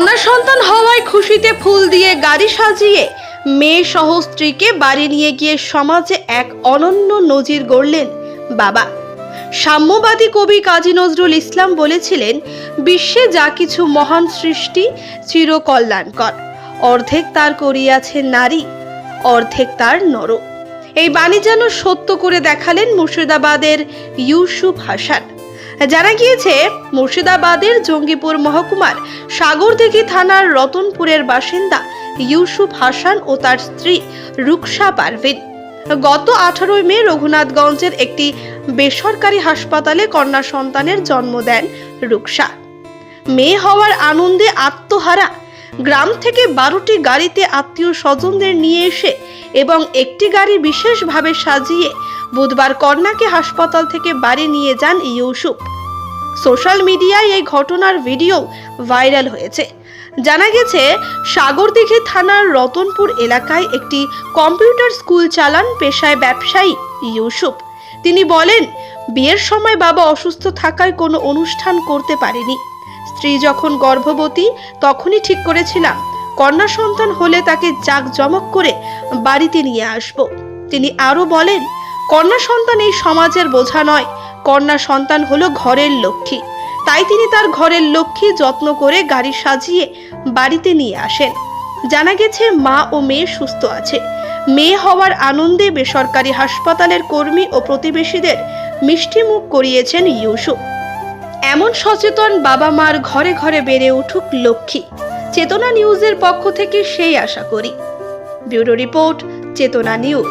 কন্যা সন্তান হওয়ায় খুশিতে ফুল দিয়ে গাড়ি সাজিয়ে মেয়ে সহ স্ত্রীকে বাড়ি নিয়ে গিয়ে সমাজে এক অনন্য নজির গড়লেন বাবা। সাম্যবাদী কবি কাজী নজরুল ইসলাম বলেছিলেন, বিশ্বে যা কিছু মহান সৃষ্টি চিরকল্যাণকর। অর্ধেক তার করিয়াছে নারী, অর্ধেক তার নর। এই বাণী যেন সত্য করে দেখালেন মুর্শিদাবাদের ইউসুফ হাসান। জানা গিয়েছে, মুর্শিদাবাদের জঙ্গিপুর মহকুমার সাগরদিঘি থানার রতনপুরের বাসিন্দা ইউসুফ হাসান ও তার স্ত্রী রুকসা পারভিন। গত আঠারোই মে রঘুনাথগঞ্জের একটি বেসরকারি হাসপাতালে কন্যা সন্তানের জন্ম দেন রুকসা। মেয়ে হওয়ার আনন্দে আত্মহারা। গ্রাম থেকে বারোটি গাড়িতে আত্মীয় স্বজনদের নিয়ে এসে এবং একটি গাড়ি বিশেষভাবে সাজিয়ে বুধবার কন্যাকে হাসপাতাল থেকে বাড়ি নিয়ে যান ইউসুফ। সোশ্যাল মিডিয়ায় এই ঘটনার ভিডিও ভাইরাল হয়েছে। জানা গেছে, সাগরদিঘি থানার রতনপুর এলাকায় একটি কম্পিউটার স্কুল চালান পেশায় ব্যবসায়ী ইউসুফ। তিনি বলেন, বিয়ের সময় বাবা অসুস্থ থাকায় কোনো অনুষ্ঠান করতে পারেনি। স্ত্রী যখন গর্ভবতী, তখনই ঠিক করেছিলাম। কন্যা সন্তান হলে তাকে জাঁকজমক করে বাড়িতে নিয়ে আসব। তিনি আরও বলেন, কন্যা সন্তান এই সমাজের বোঝা নয় কন্যা সন্তান হলো ঘরের লক্ষ্মী। তাই তিনি তার ঘরের লক্ষ্মী যত্ন করে গাড়ি সাজিয়ে বাড়িতে নিয়ে আসেন। জানা গেছে, মা ও মেয়ে সুস্থ আছে। মেয়ে হওয়ার আনন্দে বেসরকারি হাসপাতালের কর্মী ও প্রতিবেশীদের মিষ্টি মুখ করিয়েছেন ইউসুফ। এমন সচেতন বাবা মার ঘরে ঘরে বেড়ে উঠুক লক্ষ্মী। চেতনা নিউজের পক্ষ থেকে সেই আশা করি। Bureau report, Chetana news.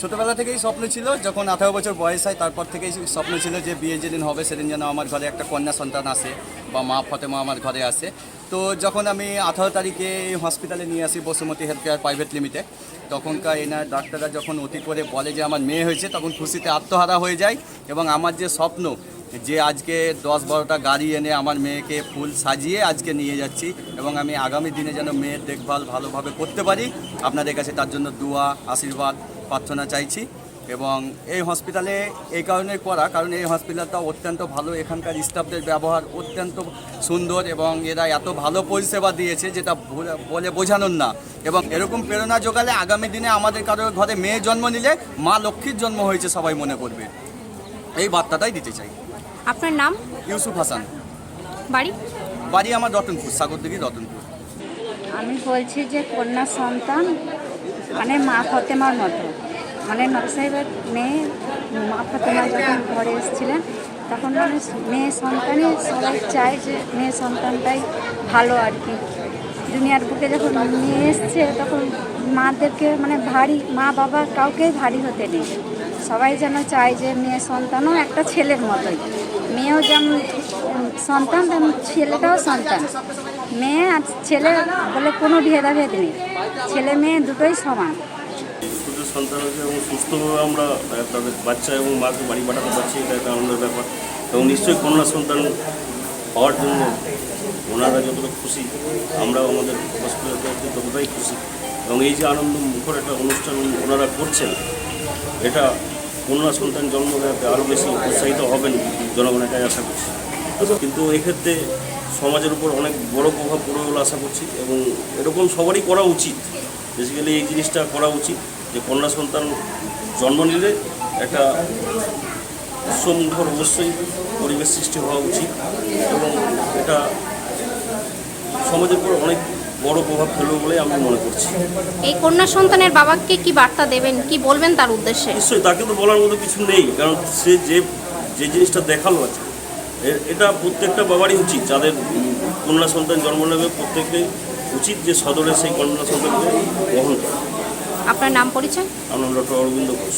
ছোটবেলা থেকেই স্বপ্ন ছিল, যখন আঠারো বছর বয়স হয়, তারপর থেকেই স্বপ্ন ছিল যে বিয়ে যেদিন হবে, সেদিন যেন আমার ঘরে একটা কন্যা সন্তান আসে, বা মা ফতেমা আমার ঘরে আসে। তো যখন আমি আঠারো তারিখে হসপিটালে নিয়ে আসি Basumati health care private limited তখনকার এনার ডাক্তাররা যখন অতি করে বলে যে আমার মেয়ে হয়েছে, তখন খুশিতে আত্মহারা হয়ে যায় এবং আমার যে স্বপ্ন যে আজকে দশ বারোটা গাড়ি এনে আমার মেয়েকে ফুল সাজিয়ে আজকে নিয়ে যাচ্ছি এবং আমি আগামী দিনে যেন মেয়ের দেখভাল ভালোভাবে করতে পারি, আপনাদের কাছে তার জন্য দোয়া, আশীর্বাদ। প্রার্থনা চাইছি এবং এই হসপিটালে এই কারণে করা কারণ এই হসপিটালটা অত্যন্ত ভালো। এখানকার স্টাফদের ব্যবহার অত্যন্ত সুন্দর এবং এরা এত ভালো পরিষেবা দিয়েছে যেটা বলে- বলে বোঝানোর না। এবং এরকম প্রেরণা জোগালে আগামী দিনে আমাদের কারোর ঘরে মেয়ে জন্ম নিলে মা লক্ষ্মীর জন্ম হয়েছে সবাই মনে করবে। এই বার্তাটাই দিতে চাই। আপনার নাম? ইউসুফ হাসান। বাড়ি? বাড়ি আমার রতনপুর সাগরদিঘি রতনপুর। আমি বলছি যে কন্যা সন্তান মানে মা ফতেমার মতো। মানে নবী সাহেবের মেয়ে মা ফতেমা যখন ঘরে এসেছিলেন, তখন মানে মেয়ে সন্তানই সবাই চায় যে মেয়ে সন্তানটাই ভালো আর কি। দুনিয়ার বুকে যখন নিয়ে এসছে, তখন মাদেরকে মানে ভারী, মা বাবা কাউকেই ভারী হতে নেই। সবাই যেন চায় যে মেয়ে সন্তানও একটা ছেলের মতোই। মেয়েও যেমন সন্তান, তেমন ছেলেটাও সন্তান। মেয়ে আর ছেলে বলে কোনো ভেদাভেদ নেই। ছেলে মেয়ে দুটোই সমান। সন্তান হয়েছে এবং সুস্থভাবে আমরা তাদের বাচ্চা এবং মাকে বাড়ি পাঠাতে পারছি, এটা একটা আনন্দের ব্যাপার। এবং নিশ্চয়ই কন্যা সন্তান হওয়ার জন্য ওনারা যতটা খুশি, আমরাও আমাদের হসপিটাল তরফে ততটাই খুশি। এবং এই যে আনন্দ মুখর একটা অনুষ্ঠান ওনারা করছেন, এটা কন্যা সন্তান জন্ম দেওয়াতে আরও বেশি উৎসাহিত হবেন জনগণ, এটাই আশা করছি। কিন্তু এক্ষেত্রে সমাজের উপর অনেক বড় প্রভাব পড়বে বলে আশা করছি এবং এরকম সবারই করা উচিত। বেসিক্যালি এই জিনিসটা করা উচিত। যে কন্যা সন্তান জন্ম নিলে একটা সুন্দর অবশ্যই পরিবেশ সৃষ্টি হওয়া উচিত এবং এটা সমাজের উপর অনেক বড় প্রভাব ফেলবে বলে আমি মনে করছি। এই কন্যা সন্তানের বাবাকে কি বার্তা দেবেন? কি বলবেন তার উদ্দেশ্যে? নিশ্চয়ই তাকে তো বলার মতো কিছু নেই কারণ সে যে যে জিনিসটা দেখাল আছে এটা প্রত্যেকটা বাবারই উচিত যাদের কন্যা সন্তান জন্ম নেবে প্রত্যেকেই উচিত যে সদরে সেই কন্যা সন্তানকে গ্রহণ করা। আপনার নাম পরিচয়? আমরা ডক্টর অরবিন্দ ঘোষ।